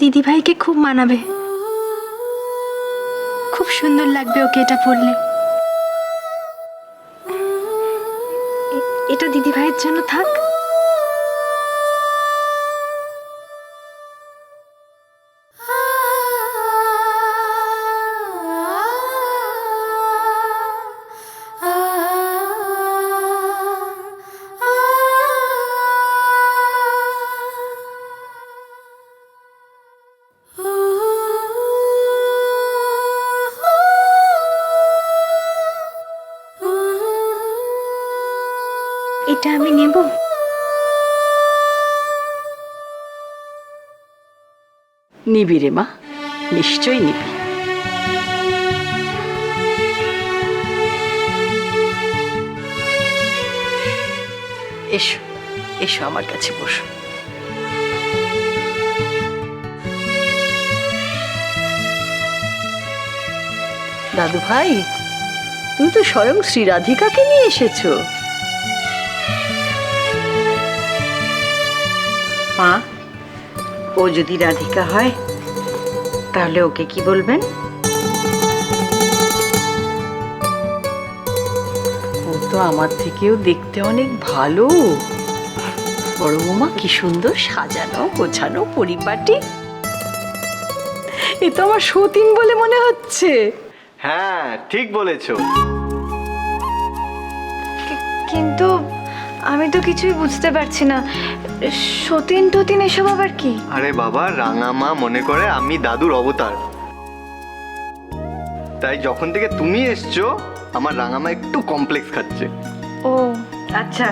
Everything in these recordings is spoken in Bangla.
দিদিভাইকে খুব মানাবে। খুব সুন্দর লাগবে ওকে এটা পরলে এটা দিদিভাইয়ের জন্য থাক। এটা আমি নেব। নিবি রে মা, নিশ্চয়ই নিবি। এসো এসো আমার কাছে বসো। দাদু ভাই তুমি তো স্বয়ং শ্রী রাধিকাকে নিয়ে এসেছ। মা ও যদি রাধিকা হয় তাহলে ওকে কি বলবেন? ও তো আমার থেকেও দেখতে অনেক ভালো। বড় বৌমা কি সুন্দর সাজানো গোছানো পরিপাটি। এ তো আমার সতীন বলে মনে হচ্ছে। হ্যাঁ ঠিক বলেছ। কিন্তু আমি তো কিছুই বুঝতে পারছি না। সতীন টতিন এসব আবার কি? আরে বাবা রাঙা মা মনে করে আমি দাদুর অবতার। তাই যখন থেকে তুমি এসছো আমার রাঙামা একটু কমপ্লেক্স খাচ্ছে। ও আচ্ছা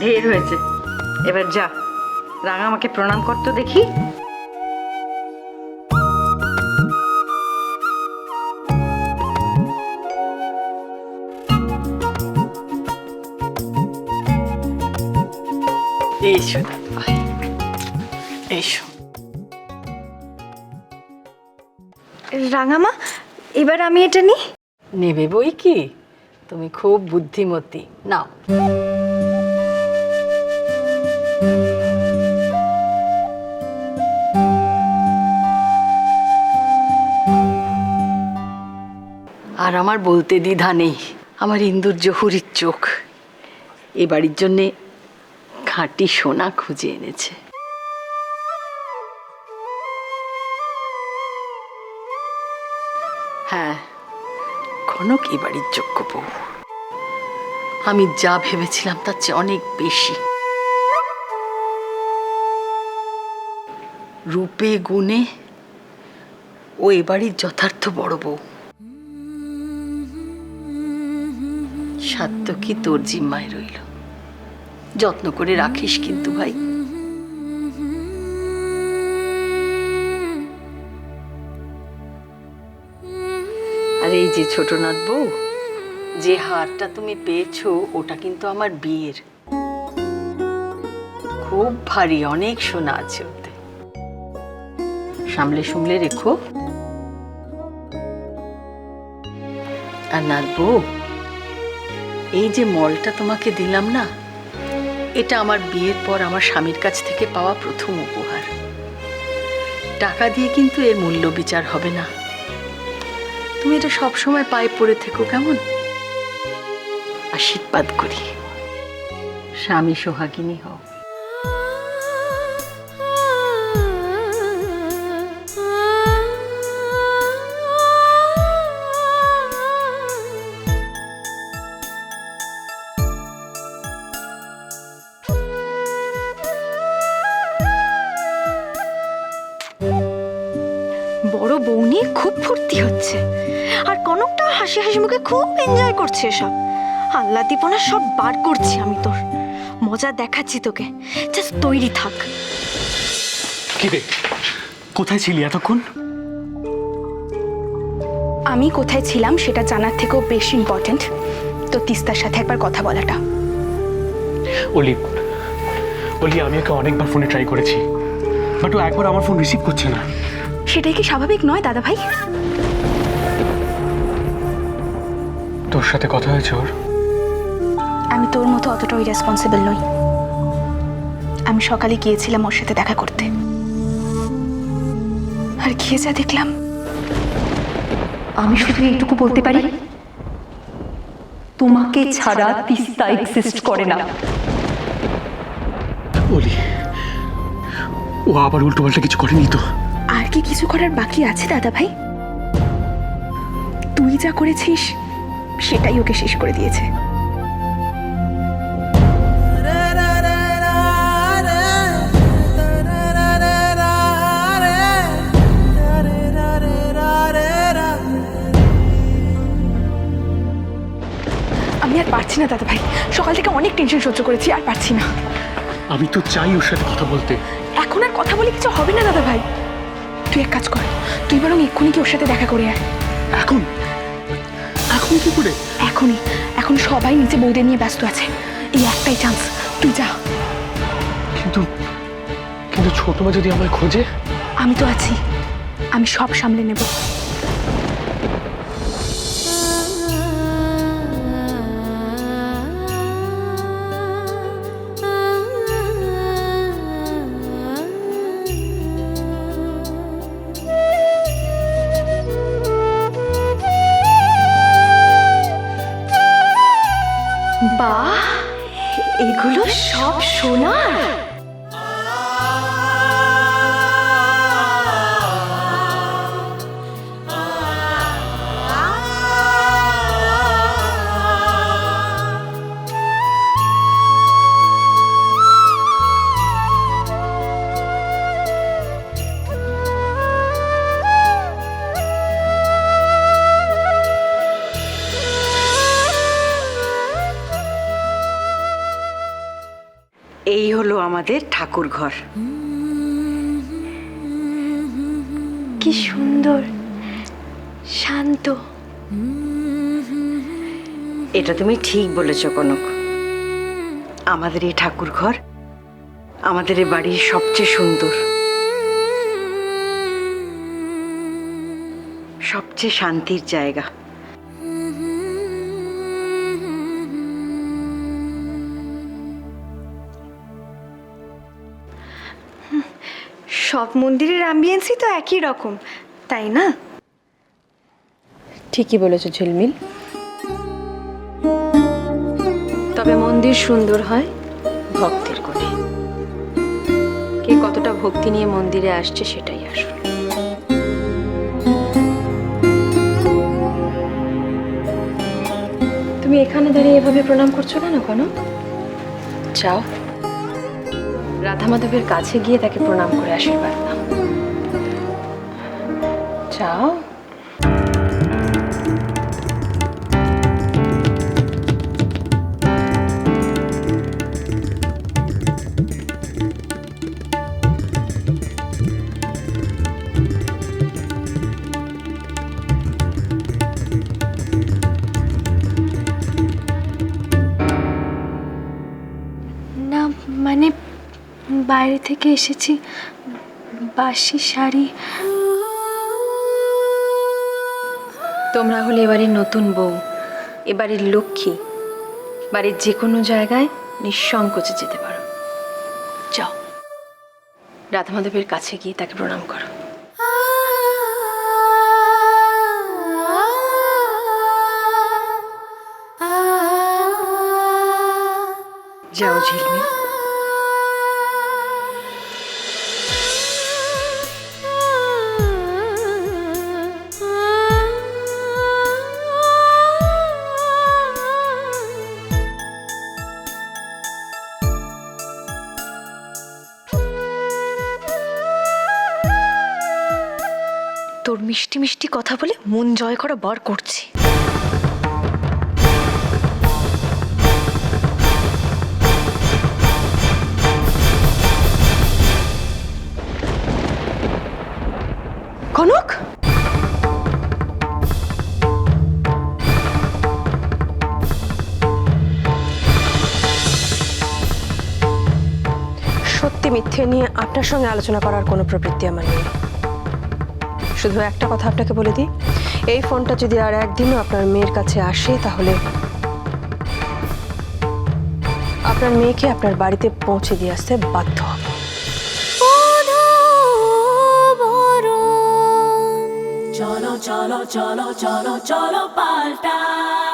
ঢের হয়েছে। এবার যা রাঙা আমাকে প্রণাম করতো দেখি। এসো। এসো। রাঙামা এবার আমি এটা নিই? নেবে বই কি? তুমি খুব বুদ্ধিমতী। নাও। আর আমার বলতে দ্বিধা নেই। আমার ইন্দুর জহুরির চোখ। এ বাড়ির জন্যে খাঁটি সোনা খুঁজে এনেছে। হ্যাঁ কনক এ বাড়ির যোগ্য বউ। আমি যা ভেবেছিলাম তার চেয়ে অনেক বেশি। রূপে গুণে ও এ বাড়ির যথার্থ বড় বউ। সাত্য কি তোর জিম্মায় রইল। যত্ন করে রাখিস কিন্তু ভাই। আর এই যে ছোটনাথ বউ, যে হারটা তুমি পেয়েছ, ওটা কিন্তু আমার বিয়ের। খুব ভারী, অনেক সোনা আছে ওতে। সামলে সুমলে রেখো। আর নাথ বউ, এই যে মলটা তোমাকে দিলাম না এটা আমার বিয়ের পর আমার স্বামীর কাছ থেকে পাওয়া প্রথম উপহার। টাকা দিয়ে কিন্তু এর মূল্য বিচার হবে না। তুমি এটা সবসময় পায়ে পড়ে থেকো, কেমন? আশীর্বাদ করি। স্বামী সোহাগিনী হও। হাসি হাসি মুখে খুব এনজয় করছে সব আল্লাহ দীপনা সব বার করছি আমি তোর। মজা দেখাচ্ছি তোকে। জাস্ট তৈরি থাক। কিরে কোথায় ছিলি এতক্ষণ? আমি কোথায় ছিলাম সেটা জানার থেকেও বেশি ইম্পর্ট্যান্ট তো তিস্তার সাথে একবার কথা বলাটা। অলি অলি আমি ওকে অনেকবার ফোনে ট্রাই করেছি। বাট ও একবার আমার ফোন রিসিভ করছে না। সেটাই কি স্বাভাবিক নয় দাদা ভাই তোর সাথে কথা হয়েছে ওর? আমি তোর মতো অতটাও রেসপন্সিবল নই। আমি সকালে গিয়েছিলাম ওর সাথে দেখা করতে। আর গিয়ে যা দেখলাম। আমি শুধু এইটুকু বলতে পারি তোমাকে ছাড়া তিস্তা এক্সিস্ট করে না। অলি ও আবার উল্টো পাল্টা কিছু করেনি তো? আর কি কিছু করার বাকি আছে দাদা ভাই তুই যা করেছিস সেটাই ওকে শেষ করে দিয়েছে। আমি আর পারছি না দাদা ভাই সকাল থেকে অনেক টেনশন সহ্য করেছি আর পারছি না। আমি তো চাই ওর সাথে কথা বলতে। এখন আর কথা বলে কিছু হবে না দাদা ভাই তুই এক কাজ কর তুই বরং এক্ষুনি কি ওর সাথে দেখা করে আয়। এখন? এখন কি করে? এখনই এখন সবাই নিচে বৌদের নিয়ে ব্যস্ত আছে। এই একটাই চান্স তুই যা। কিন্তু কিন্তু ছোট মা যদি আমায় খোঁজে? আমি তো আছি। আমি সব সামলে নেব। এগুলো সব সোনার। এই হলো আমাদের ঠাকুর ঘর কি সুন্দর শান্ত। এটা তুমি ঠিক বলেছ কনক। আমাদের এই ঠাকুর ঘর আমাদের এই বাড়ির সবচেয়ে সুন্দর সবচেয়ে শান্তির জায়গা। সব মন্দিরের অ্যাম্বিয়েন্সই তো একই রকম তাই না? ঠিকই বলেছ ঝিলমিল। তবে মন্দির সুন্দর হয় ভক্তের কোণে। কে কতটা ভক্তি নিয়ে মন্দিরে আসছে সেটাই আসল। তুমি এখানে দাঁড়িয়ে এভাবে প্রণাম করছ কেন কনক? যাও। রাধা মাধবের কাছে গিয়ে তাকে প্রণাম করে আশীর্বাদ দাও। যাও। বাইরে থেকে এসেছি। বাসি শাড়ি। তোমরা হলে এবারের নতুন বউ। এবারের লক্ষ্মী। বাড়ির যে কোনো জায়গায় নিঃসংকোচে যেতে পারো। যাও। রাধা মাধবের কাছে গিয়ে তাকে প্রণাম করো। যাও ঝিলমিল। তোর মিষ্টি মিষ্টি কথা বলে মন জয় করা বার করছি। কনক? সত্যি মিথ্যে নিয়ে আপনার সঙ্গে আলোচনা করার কোনো প্রবৃত্তি আমার নেই। শুধু একটা কথা আপনাকে বলে দিই, এই ফোনটা যদি আর একদিনও আপনার মেয়ের কাছে আসে তাহলে আপনার মেয়েকে আপনার বাড়িতে পৌঁছে দিয়ে আসতে বাধ্য চলো চলো চলো চলো চলো paltai.